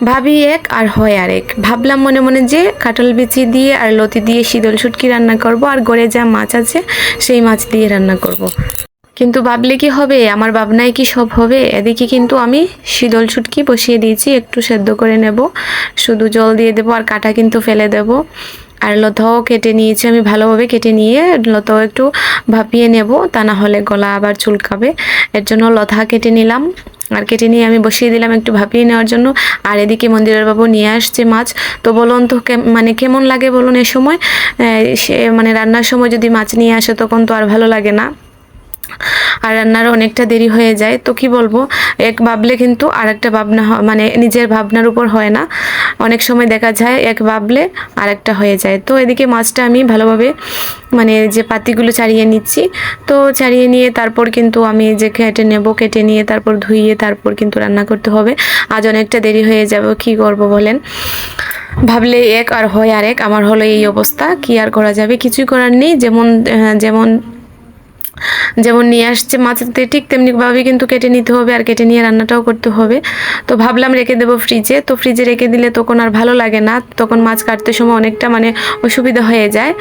ভাবি এক আর হয় আর এক ভাবলাম মনে মনে যে কাঁঠাল বিচি দিয়ে আর লতি দিয়ে শীতল শুটকি রান্না করব আর গড়ে যা মাছ আছে সেই মাছ দিয়ে রান্না করব। কিন্তু ভাবলে কি হবে? আমার ভাবনায় কি সব হবে? এদিকে কিন্তু আমি শীতল শুটকি বসিয়ে দিয়েছি, একটু সেদ্ধ করে নেব। শুধু জল দিয়ে দেবো আর কাটা কিন্তু ফেলে দেব। আর লতাও কেটে নিয়েছি, আমি ভালোভাবে কেটে নিয়ে লতাও একটু ভাপিয়ে নেব, তা না হলে গলা আবার চুলকাবে। এর জন্য লতা কেটে নিলাম। আর কেটে নিয়ে আমি বসিয়ে দিলাম একটু ভাপিয়ে নেওয়ার জন্য। আর এদিকে মন্দিরের বাবু নিয়ে আসছে মাছ। তো বলুন তো মানে কেমন লাগে বলুন এ সময়? সে মানে রান্নার সময় যদি মাছ নিয়ে আসে তখন তো আর ভালো লাগে না। আর রান্নার অনেকটা দেরি হয়ে যায়। তো কি বলব? এক ভাবলে কিন্তু আর একটা ভাবনা মানে নিজের ভাবনার উপর হয় না। অনেক সময় দেখা যায় এক ভাবলে আর একটা হয়ে যায়। তো এদিকে মাছটা আমি ভালোভাবে মানে যে পাতিগুলো ছাড়িয়ে নিচ্ছি, তো ছাড়িয়ে নিয়ে তারপর কিন্তু আমি যে কেটে নেব কেটে নিয়ে তারপর ধুইয়ে তারপর কিন্তু রান্না করতে হবে। আজ অনেকটা দেরি হয়ে যাবে, কি করব বলেন? ভাবলে এক আর হয় আর এক আমার হলো এই অবস্থা, কি আর করা যাবে? কিছুই করার নেই। যেমন যেমন যেমন নিয়ে আসছে মাছতে ঠিক তেমনিভাবে কিন্তু কেটে নিতে হবে আর কেটে নিয়ে রান্নাটাও করতে হবে। তো ভাবলাম রেখে দেবো ফ্রিজে তো ফ্রিজে রেখে দিলে তখন আর ভালো লাগে না। তখন মাছ কাটতে সময় অনেকটা মানে অসুবিধা হয়ে যায়।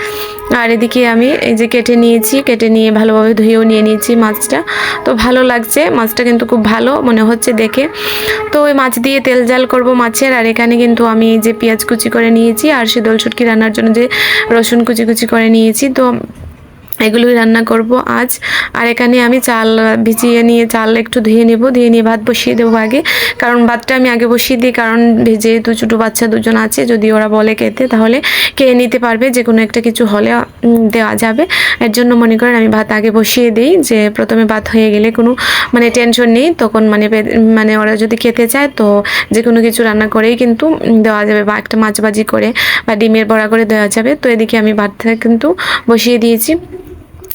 আর এদিকে আমি এই যে কেটে নিয়েছি, কেটে নিয়ে ভালোভাবে ধুয়েও নিয়ে নিয়েছি মাছটা। তো ভালো লাগছে, মাছটা কিন্তু খুব ভালো মনে হচ্ছে দেখে। তো ওই মাছ দিয়ে তেল জাল করব মাছের। আর এখানে কিন্তু আমি যে পেঁয়াজ কুচি করে নিয়েছি আর শীতল শুটকি রান্নার জন্য যে রসুন কুচি কুচি করে নিয়েছি। তো এগুলোই রান্না করব আজ। আর এখানে আমি চাল ভিজিয়ে নিয়ে চাল একটু ধুয়ে নেব, ধুয়ে নিয়ে ভাত বসিয়ে দেবো আগে। কারণ ভাতটা আমি আগে বসিয়ে দিই, কারণ যেহেতু ছোটো বাচ্চা দুজন আছে, যদি ওরা বলে খেতে, তাহলে খেয়ে নিতে পারবে। যে কোনো একটা কিছু হলে দেওয়া যাবে। এর জন্য মনে করেন আমি ভাত আগে বসিয়ে দিই, যে প্রথমে ভাত হয়ে গেলে কোনো মানে টেনশন নেই, তখন মানে মানে ওরা যদি খেতে চায়, তো যে কোনো কিছু রান্না করেই কিন্তু দেওয়া যাবে। বা একটা মাছ ভাজি করে, বা ডিমের বড়া করে দেওয়া যাবে। তো এদিকে আমি ভাতটা কিন্তু বসিয়ে দিয়েছি।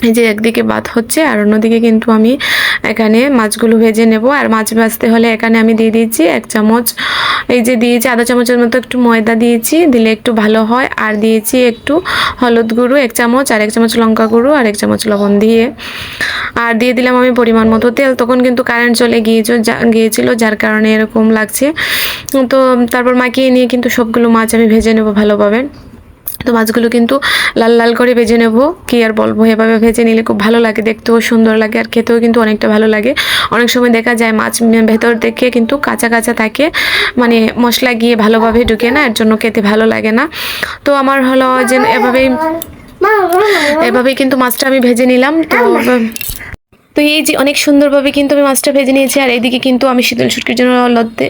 এই যে একদিকে ভাত হচ্ছে আর অন্যদিকে কিন্তু আমি এখানে মাছগুলো ভেজে নেব। আর মাছ ভাজতে হলে এখানে আমি দিয়ে দিয়েছি এক চামচ, এই যে দিয়েছি আধা চামচের মতো একটু ময়দা দিয়েছি, দিলে একটু ভালো হয়। আর দিয়েছি একটু হলুদ গুঁড়ো এক চামচ, আর এক চামচ লঙ্কা গুঁড়ো, আর এক চামচ লবণ দিয়ে। আর দিয়ে দিলাম আমি পরিমাণ মতো তেল। তখন কিন্তু কারেন্ট চলে গিয়েছিল যা- গিয়েছিল, যার কারণে এরকম লাগছে। তো তারপর মাখিয়ে নিয়ে কিন্তু সবগুলো মাছ আমি ভেজে নেব ভালোভাবে। তো মাছগুলো কিন্তু লাল লাল করে ভেজে নেব। কি আর বলব? এভাবে ভেজে নিলে খুব ভালো লাগে, দেখতেও সুন্দর লাগে আর খেতেও কিন্তু অনেকটা ভালো লাগে। অনেক সময় দেখা যায় মাছ ভেতর থেকে কিন্তু কাঁচা কাঁচা থাকে মানে মশলা গিয়ে ভালোভাবে ঢুকে না, এর জন্য খেতে ভালো লাগে না। তো আমার হলো যে এভাবেই এভাবেই কিন্তু মাছটা আমি ভেজে নিলাম। তো তো এই যে অনেক সুন্দরভাবে কিন্তু আমি মাছটা ভেজে নিয়েছি, আর এইদিকে কিন্তু আমি শীতল শুটকির জন্য লদ্দি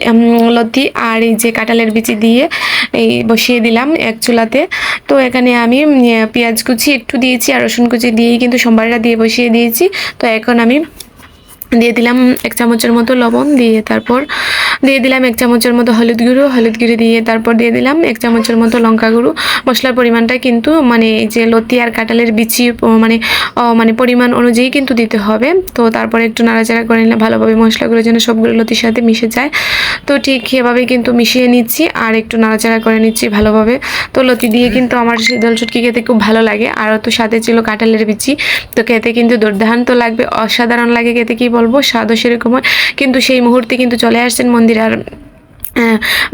লদ্দি আর এই যে কাঁঠালের বিচি দিয়ে এই বসিয়ে দিলাম এক চুলাতে। তো এখানে আমি পেঁয়াজ কুচি একটু দিয়েছি আর রসুন কুচি দিয়েই কিন্তু সোমবারটা দিয়ে বসিয়ে দিয়েছি। তো এখন আমি দিয়ে দিলাম এক চামচের মতো লবণ দিয়ে তারপর দিয়ে দিলাম এক চামচের মতো হলুদ গুঁড়ো হলুদ গুঁড়ো দিয়ে তারপর দিয়ে দিলাম এক চামচের মতো লঙ্কা গুঁড়ো। মশলার পরিমাণটা কিন্তু মানে যে লতি আর কাঁঠালের বিচি মানে মানে পরিমাণ অনুযায়ী কিন্তু দিতে হবে। তো তারপরে একটু নাড়াচাড়া করে নিলে ভালোভাবে মশলাগুলো যেন সবগুলো লতির সাথে মিশে যায়। তো ঠিক এভাবে কিন্তু মিশিয়ে নিচ্ছি আর একটু নাড়াচাড়া করে নিচ্ছি ভালোভাবে। তো লতি দিয়ে কিন্তু আমার শীতল চুটকি খেতে খুব ভালো লাগে। আর তো সাথে ছিল কাঁঠালের বিচি, তো খেতে কিন্তু দুর্দান্ত লাগবে। অসাধারণ লাগে খেতে, কি বলব, স্বাদও সেরকম হয়। কিন্তু সেই মুহূর্তে কিন্তু চলে আসছেন মন্দির আর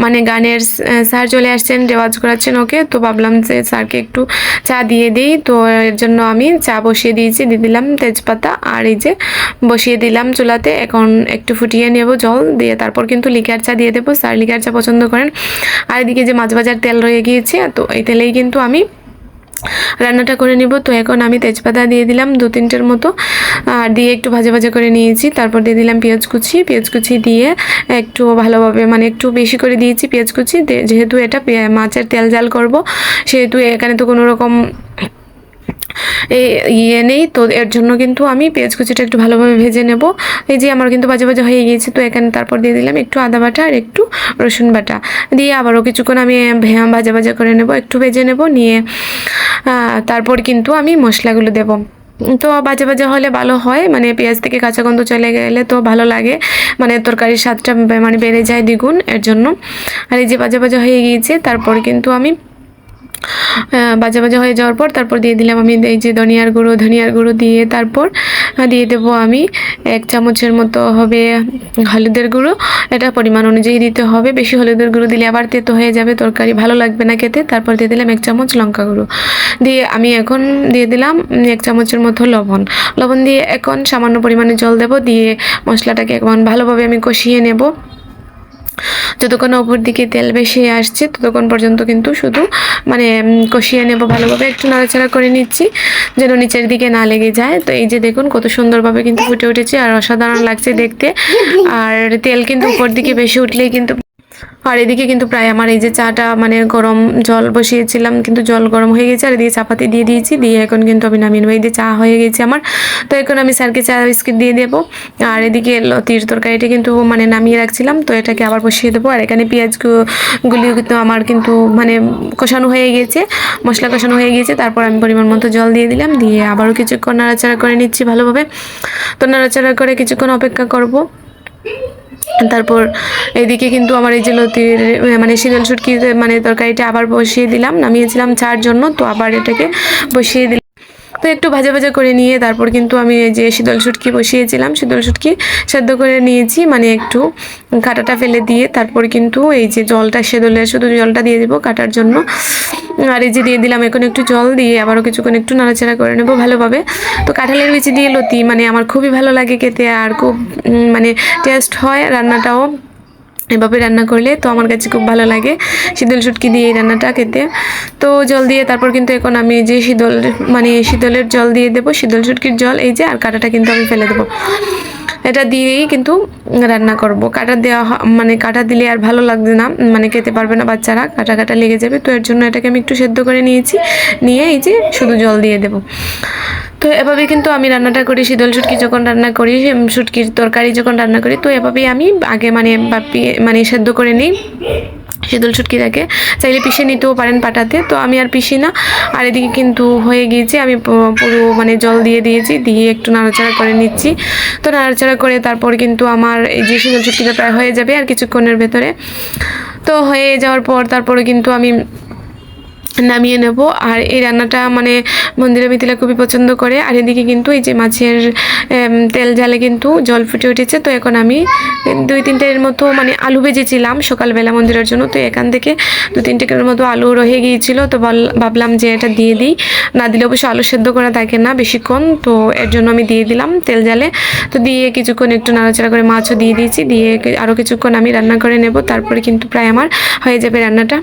মানে গানের স্যার চলে আসছেন, রেওয়াজ করাচ্ছেন ওকে। তো ভাবলাম যে স্যারকে একটু চা দিয়ে দিই। তো এর জন্য আমি চা বসিয়ে দিয়েছি, দিয়ে দিলাম তেজপাতা আর এই যে বসিয়ে দিলাম চুলাতে। এখন একটু ফুটিয়ে নেব জল, দিয়ে তারপর কিন্তু লিকার চা দিয়ে দেবো। স্যার লিকার চা পছন্দ করেন। আর এদিকে যে মাছ ভাজার তেল রয়ে গিয়েছে, তো এই তেলেই কিন্তু আমি রান্নাটা করে নিব। তো এখন আমি তেজপাতা দিয়ে দিলাম দু তিনটের মতো। আর দিয়ে একটু ভাজা ভাজা করে নিয়েছি। তারপর দিয়ে দিলাম পেঁয়াজ কুচি। পেঁয়াজ কুচি দিয়ে একটু ভালোভাবে মানে একটু বেশি করে দিয়েছি পেঁয়াজ কুচি। যেহেতু এটা মাছের তেল জাল করব, সেহেতু এখানে তো কোনো রকম ইয়ে নেই। তো এর জন্য কিন্তু আমি পেঁয়াজ কুচিটা একটু ভালোভাবে ভেজে নেব। এই যে আমার কিন্তু বাজে ভাজা হয়ে গিয়েছে, তো এখানে তারপর দিয়ে দিলাম একটু আদা বাটা আর একটু রসুন বাটা। দিয়ে আবারও কিছুক্ষণ আমি ভাজা ভাজা করে নেব, একটু ভেজে নেব, নিয়ে তারপর কিন্তু আমি মশলাগুলো দেব। তো বাজে বাজে হলে ভালো হয় মানে পেঁয়াজ থেকে কাঁচা গন্ধ চলে গেলে তো ভালো লাগে। মানে তরকারির স্বাদটা মানে বেড়ে যায় দ্বিগুণ, এর জন্য। আর এই যে বাজে বাজে হয়ে গিয়েছে, তারপর কিন্তু আমি ভাজা ভাজা হয়ে যাওয়ার পর তারপর দিয়ে দিলাম আমি এই যে ধনিয়ার গুঁড়ো ধনিয়ার গুঁড়ো দিয়ে তারপর দিয়ে দেবো আমি এক চামচের মতো হবে হলুদের গুঁড়ো। এটা পরিমাণ অনুযায়ী দিতে হবে। বেশি হলুদের গুঁড়ো দিলে আবার তেতো হয়ে যাবে, তরকারি ভালো লাগবে না খেতে। তারপর দিয়ে দিলাম এক চামচ লঙ্কা গুঁড়ো। দিয়ে আমি এখন দিয়ে দিলাম এক চামচের মতো লবণ। লবণ দিয়ে এখন সামান্য পরিমাণে জল দেব। দিয়ে মশলাটাকে এখন ভালোভাবে আমি কষিয়ে নেব। যতক্ষণ ওপর দিকে তেল বেশি আসছে, ততক্ষণ পর্যন্ত কিন্তু শুধু মানে কষিয়ে নেব ভালোভাবে। একটু নাড়াচাড়া করে নিচ্ছি, যেন নিচের দিকে না লেগে যায়। তো এই যে দেখুন, কত সুন্দরভাবে কিন্তু ফুটে উঠেছে, আর অসাধারণ লাগছে দেখতে। আর তেল কিন্তু উপর দিকে বেশি উঠলেই কিন্তু আর এদিকে কিন্তু প্রায় আমার এই যে চাটা মানে গরম জল বসিয়েছিলাম, কিন্তু জল গরম হয়ে গেছে, আর এদিকে চাপাতি দিয়ে দিয়েছি, দিয়ে এখন কিন্তু আমি নামিয়ে নেব। এই যে চা হয়ে গেছে আমার, তো এখন আমি স্যারকে চা, বিস্কিট দিয়ে দেবো। আর এদিকে লতির তরকারিটা কিন্তু মানে নামিয়ে রাখছিলাম, তো এটাকে আবার বসিয়ে দেবো। আর এখানে পেঁয়াজ গু- গুলি কিন্তু আমার কিন্তু মানে কষানো হয়ে গেছে, মশলা কষানো হয়ে গেছে, তারপর আমি পরিমাণ মতো জল দিয়ে দিলাম, দিয়ে আবারও কিছুক্ষণ নাড়াচাড়া করে নিচ্ছি ভালোভাবে। তো নাড়াচাড়া করে কিছুক্ষণ অপেক্ষা করব। তারপর এদিকে কিন্তু আমার এই যে লতির মানে শীতল শুটকি মানে তরকারিটা আবার বসিয়ে দিলাম, নামিয়েছিলাম চার জন্য, তো আবার এটাকে বসিয়ে দিলাম। তো একটু ভাজা ভাজা করে নিয়ে তারপর কিন্তু আমি যে শীতল শুটকি বসিয়েছিলাম, শীতল শুটকি সেদ্ধ করে নিয়েছি মানে একটু কাঁটাটা ফেলে দিয়ে তারপর কিন্তু এই যে জলটা সেদলে শুধু জলটা দিয়ে দিব কাটার জন্য। আর এই যে দিয়ে দিলাম এখন একটু জল দিয়ে আবারও কিছুক্ষণ একটু নাড়াচাড়া করে নেব ভালোভাবে। তো কাঁঠালের বিচি দিয়ে লতি মানে আমার খুবই ভালো লাগে খেতে আর খুব মানে টেস্ট হয় রান্নাটাও। এভাবে রান্না করলে তো আমার কাছে খুব ভালো লাগে। শীতল শুটকি দিয়ে এই রান্নাটা খেতে। তো জল দিয়ে তারপর কিন্তু এখন আমি যে শীতল মানে শীতলের জল দিয়ে দেবো, শীতল শুটকির জল, এই যে আর কাঁটাটা কিন্তু আমি ফেলে দেবো। এটা দিয়েই কিন্তু রান্না করব। কাটা দেওয়া মানে কাটা দিলে আর ভালো লাগবে না মানে খেতে পারবে না বাচ্চারা, কাটা কাটা লেগে যাবে। তো এর জন্য এটাকে আমি একটু সেদ্ধ করে নিয়েছি, নিয়ে এই যে শুধু জল দিয়ে দেবো। তো এভাবে কিন্তু আমি রান্নাটা করি, শীতল শুটকি যখন রান্না করি শুটকির তরকারি যখন রান্না করি, তো এভাবেই আমি আগে মানে বাপিয়ে মানে সেদ্ধ করে নিই শীতল শুটকিটাকে চাইলে পিষে নিতেও পারেন পাটাতে, তো আমি আর পিষি না। আর এদিকে কিন্তু হয়ে গিয়েছে, আমি পুরো মানে জল দিয়ে দিয়েছি, দিয়ে একটু নাড়াচাড়া করে নিচ্ছি। তো নাড়াচাড়া করে তারপর কিন্তু আমার এই যে শীতল শুটকিটা প্রায় হয়ে যাবে আর কিছুক্ষণের ভেতরে। তো হয়ে যাওয়ার পর তারপরে কিন্তু আমি নামিয়ে নেব। আর এই রান্নাটা মানে মন্দিরা মিথিলা খুবই পছন্দ করে। আর এদিকে কিন্তু এই যে মাছের তেল জালে কিন্তু জল ফুটে উঠেছে। তো এখন আমি দুই তিনটের মতো মানে আলু ভেজেছিলাম সকালবেলা মন্দিরের জন্য। তো এখান থেকে দু তিনটে মতো আলু রয়ে গিয়েছিল। তো বল- ভাবলাম যে এটা দিয়ে দিই। না দিলে অবশ্য আলু সেদ্ধ করা থাকে না বেশিক্ষণ। তো এর জন্য আমি দিয়ে দিলাম তেল জালে তো দিয়ে কিছুক্ষণ একটু নাড়াচাড়া করে মাছও দিয়ে দিয়েছি। দিয়ে আরও কিছুক্ষণ আমি রান্না করে নেব। তারপরে কিন্তু প্রায় আমার হয়ে যাবে রান্নাটা।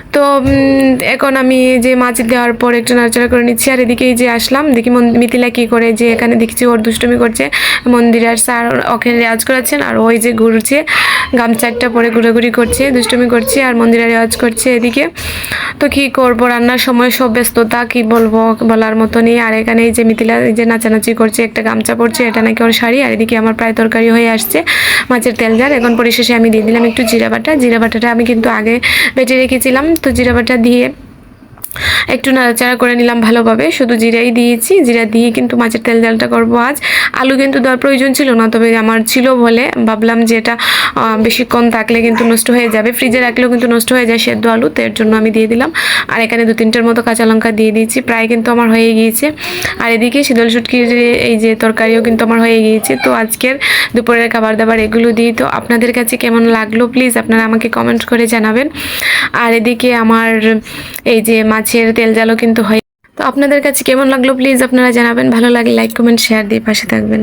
তো এখন আমি যে মাছ দেওয়ার পর একটু নাড়াচাড়া করে নিচ্ছি। আর এদিকেই যে আসলাম, দেখি মিথিলা কি করে যে এখানে দেখছি ওর দুষ্টুমি করছে। মন্দিরে আর স্যার ওকে রেওয়াজ করাচ্ছেন, আর ওই যে ঘুরছে গামছা একটা পরে ঘুরাঘুরি করছে, দুষ্টুমি করছে, আর মন্দিরে রেওয়াজ করছে এদিকে। তো কি করব, রান্নার সময় সব ব্যস্ততা, কি বলব বলার মতো নেই। আর এখানে যে মিথিলা এই যে নাচানাচি করছে, একটা গামছা পরছে, এটা নাকি ওর শাড়ি, আর এদিকে আমার প্রায় তরকারি হয়ে আসছে, মাছের তেল জার এখন পরিশেষে আমি দিয়ে দিলাম একটু জিরা বাটা। জিরা বাটাটা আমি কিন্তু আগে বেটে রেখেছিলাম তো জিরা বাটা দিয়ে একটু নাড়াচাড়া করে নিলাম ভালোভাবে। শুধু জিরাই দিয়েছি। জিরা দিয়ে কিন্তু মাছের তেল জালটা করব আজ। আলু কিন্তু দেওয়ার প্রয়োজন ছিল না, তবে আমার ছিল বলে ভাবলাম যে এটা বেশিক্ষণ থাকলে কিন্তু নষ্ট হয়ে যাবে। ফ্রিজে রাখলেও কিন্তু নষ্ট হয়ে যায় সেদ্ধ আলু, তো এর জন্য আমি দিয়ে দিলাম। আর এখানে দু তিনটের মতো কাঁচা লঙ্কা দিয়ে দিয়েছি। প্রায় কিন্তু আমার হয়ে গিয়েছে। আর এদিকে শীতল শুটকির এই যে তরকারিও কিন্তু আমার হয়ে গিয়েছে। তো আজকের দুপুরের খাবার দাবার এগুলো দিই তো আপনাদের কাছে কেমন লাগল? প্লিজ আপনারা আমাকে কমেন্ট করে জানাবেন। আর এদিকে আমার, এই যে মাছের তেল জালও কিন্তু হয়। তো আপনাদের কাছে কেমন লাগল? প্লিজ আপনারা জানাবেন। ভালো লাগে লাইক কমেন্ট শেয়ার দিয়ে পাশে থাকবেন।